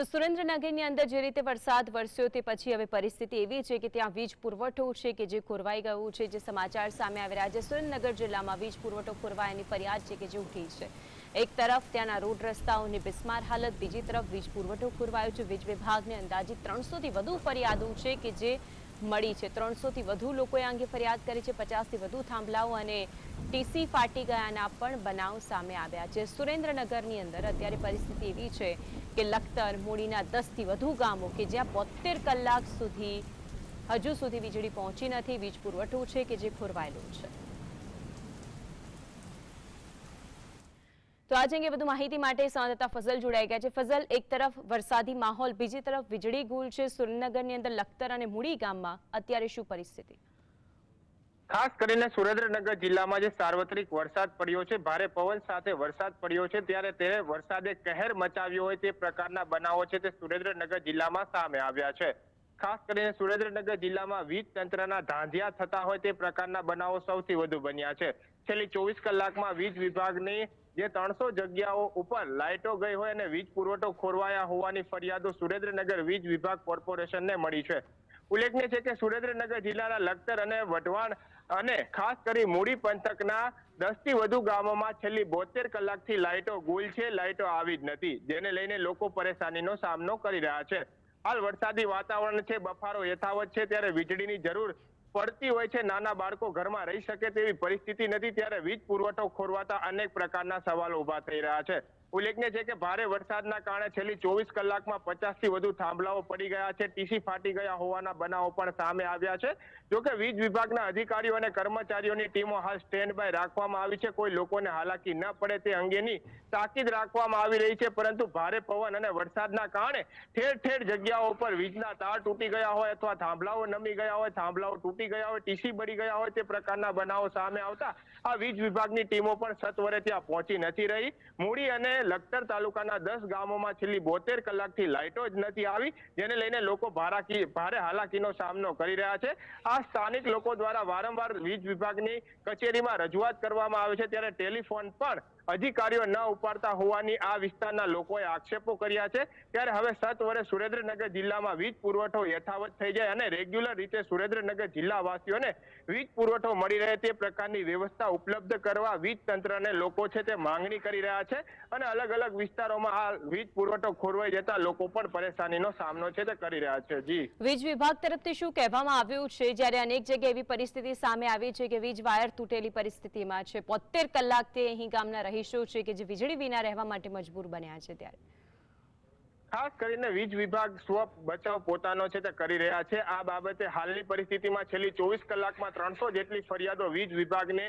તો સુરેન્દ્રનગરની અંદર જે રીતે વરસાદ વરસ્યો તે પછી હવે પરિસ્થિતિ એવી છે કે ત્યાં વીજ પુરવઠો છે કે જે ખોરવાઈ ગયું છે, જે સમાચાર સામે આવી રહ્યા છે સુરેન્દ્રનગર જિલ્લામાં વીજ પુરવઠો ખોરવાયાની ફરિયાદ છે કે જે ઉઠી છે. એક તરફ ત્યાંના રોડ રસ્તાઓની બિસ્માર હાલત, બીજી તરફ વીજ પુરવઠો ખોરવાયો છે. વીજ વિભાગને અંદાજિત ત્રણસોથી વધુ ફરિયાદો છે કે જે મળી છે. ત્રણસોથી વધુ લોકોએ અંગે ફરિયાદ કરી છે. પચાસથી વધુ થાંભલાઓ અને ટીસી ફાટી ગયાના પણ બનાવ સામે આવ્યા છે. સુરેન્દ્રનગરની અંદર અત્યારે પરિસ્થિતિ એવી છે કે લખતર મૂડીના દસથી વધુ ગામો કે જ્યાં બોતેર કલાક સુધી, હજુ સુધી વીજળી પહોંચી નથી, વીજ પુરવઠો છે કે જે ખોરવાયેલો છે? તો આજે અંગે વધુ માહિતી માટે સંવાદદાતા ફઝલ જોડાઈ ગયા છે. ફઝલ, એક તરફ વરસાદી માહોલ, બીજી તરફ વીજળી ગુલ છે. સુરેન્દ્રનગરની અંદર લખતર અને મૂડી ગામમાં અત્યારે શું પરિસ્થિતિ? ખાસ કરીને સુરેન્દ્રનગર જિલ્લામાં જે સાર્વત્રિક વરસાદ પડ્યો છે, ભારે પવન સાથે વરસાદ પડ્યો છે, ત્યારે તે વરસાદે કહેર મચાવ્યો હોય તે પ્રકારના બનાવો છે, તે સુરેન્દ્રનગર જિલ્લામાં સામે આવ્યા છે. ખાસ કરીને સુરેન્દ્રનગર જિલ્લામાં વીજ તંત્રના ધાંધિયા થતા હોય તે પ્રકારના બનાવો સૌથી વધુ બન્યા છે. છેલ્લી ચોવીસ કલાકમાં વીજ વિભાગની જે ત્રણસો જગ્યાઓ ઉપર લાઇટો ગઈ હોય અને વીજ પુરવઠો ખોરવાયા હોવાની ફરિયાદો સુરેન્દ્રનગર વીજ વિભાગ કોર્પોરેશનને મળી છે. ઉલ્લેખનીય છે કે સુરેન્દ્રનગર જિલ્લાના લખતર અને વઢવાણ અને ખાસ કરી મૂડી પંથકના દસથી વધુ ગામોમાં છેલ્લી બોતેર કલાકથી લાઇટો ગુલ છે. લાઇટો આવી જ નથી, જેને લઈને લોકો પરેશાનીનો સામનો કરી રહ્યા છે. હાલ વરસાદી વાતાવરણ છે, બફારો યથાવત છે, ત્યારે વીજળીની જરૂર પડતી હોય છે. નાના બાળકો ઘરમાં રહી શકે તેવી પરિસ્થિતિ નથી, ત્યારે વીજ પુરવઠો ખોરવાતા અનેક પ્રકારના સવાલો ઊભા થઈ રહ્યા છે. ઉલ્લેખનીય છે કે ભારે વરસાદના કારણે છેલ્લી ચોવીસ કલાકમાં પચાસથી વધુ થાંભલાઓ પડી ગયા છે, ટીસી ફાટી ગયા હોવાના બનાવો પણ સામે આવ્યા છે. જોકે વીજ વિભાગના અધિકારીઓ અને કર્મચારીઓની ટીમો હાલ સ્ટેન્ડ બાય રાખવામાં આવી છે. કોઈ લોકોને હાલાકી ન પડે તે અંગેની તાકીદ રાખવામાં આવી રહી છે. પરંતુ ભારે પવન અને વરસાદના કારણે ઠેર ઠેર જગ્યાઓ પર વીજના તાર તૂટી ગયા હોય અથવા થાંભલાઓ નમી ગયા હોય, થાંભલાઓ તૂટી ગયા હોય, ટીસી બળી ગયા હોય તે પ્રકારના બનાવો સામે આવતા આ વીજ વિભાગની ટીમો પણ સત્વરે ત્યાં પહોંચી નથી રહી. મૂડી અને લખતર તાલુકાના દસ ગામોમાં છેલ્લી બોતેર કલાકથી લાઇટો જ નથી આવી, જેને લઈને લોકો ભારાકી ભારે હાલાકીનો સામનો કરી રહ્યા છે. આ સ્થાનિક લોકો દ્વારા વારંવાર વીજ વિભાગની કચેરીમાં રજૂઆત કરવામાં આવે છે, ત્યારે ટેલિફોન પણ અધિકારીઓ ન ઉપાડતા હોવાની આ વિસ્તારના લોકોએ આક્ષેપો કર્યા છે. ત્યારે હવે સત સત્વરે સુરેન્દ્રનગર જિલ્લામાં વીજ પુરવઠો યથાવત થઈ જાય અને રેગ્યુલર રીતે સુરેન્દ્રનગર જિલ્લાવાસીઓને વીજ પુરવઠો મળી રહે તે પ્રકારની વ્યવસ્થા ઉપલબ્ધ કરવા વીજ તંત્રને લોકો છે તે માંગણી કરી રહ્યા છે અને અલગ અલગ વિસ્તારોમાં આ વીજ પુરવઠો ખોરવાઈ જતા લોકો પણ પરેશાનીનો સામનો છે તે કરી રહ્યા છે. જી. વીજ વિભાગ તરફથી શું કહેવામાં આવ્યું છે? જ્યારે અનેક જગ્યાએ એવી પરિસ્થિતિ સામે આવી છે કે વીજ વાયર તૂટેલી પરિસ્થિતિમાં છે. બોતેર કલાક તે અહીં ગામના રહીશો છે કે જે વીજળી વિના રહેવા માટે મજબૂર બન્યા છે ત્યારે? ખાસ કરીને વીજ વિભાગ સ્વ બચાવ પોતાનો છે તે કરી રહ્યા છે. આ બાબતે હાલની પરિસ્થિતિમાં છેલ્લી ચોવીસ કલાકમાં ત્રણસો જેટલી ફરિયાદો વીજ વિભાગને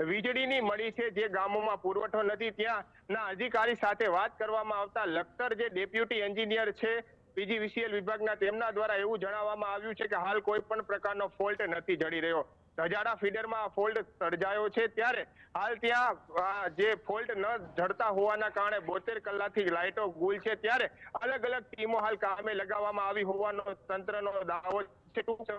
વીજળીની મળી છે. જે ગામોમાં પુરવઠો નથી ત્યાં ના અધિકારી સાથે વાત કરવામાં આવતા લખતર જે ડેપ્યુટી એન્જિનિયર છે, પીજીવીસીએલ વિભાગના તેમના દ્વારા એવું જણાવવામાં આવ્યું છે કે હાલ કોઈ પણ પ્રકારનો ફોલ્ટ નથી જડી રહ્યો. ધજાડા ફીડરમાં ફોલ્ટ સર્જાયો છે ત્યારે હાલ ત્યાં જે ફોલ્ટ ન જડતા હોવાના કારણે બોતેર કલાકથી લાઇટો ગુલ છે ત્યારે અલગ અલગ ટીમો હાલ કામે લગાવવામાં આવી હોવાનો તંત્રનો દાવો પરંતુ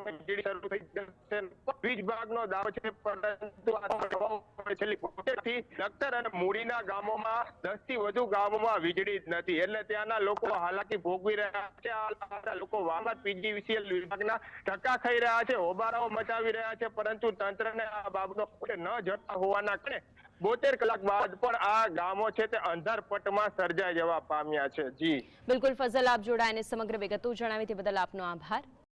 મૂડીના ગામોમાં દસથી વધુ ગામોમાં વીજળી નથી. એટલે ત્યાંના લોકો હાલાકી ભોગવી રહ્યા છે. લોકો વારંવાર પીજીવીસીએલ રહ્યા છે. હોબારાઓ મચાવી રહ્યા છે. પરંતુ તંત્રને આ બાબતનો ન જતા હોવાના કારણે બોતેર કલાક બાદ પણ આ ગામો છે તે અંધારપટમાં સર્જાઈ જવા પામ્યા છે. જી. બિલકુલ, ફઝલ, આપ જોડાઈને સમગ્ર વિગતો જણાવી તે બદલ આપનો આભાર.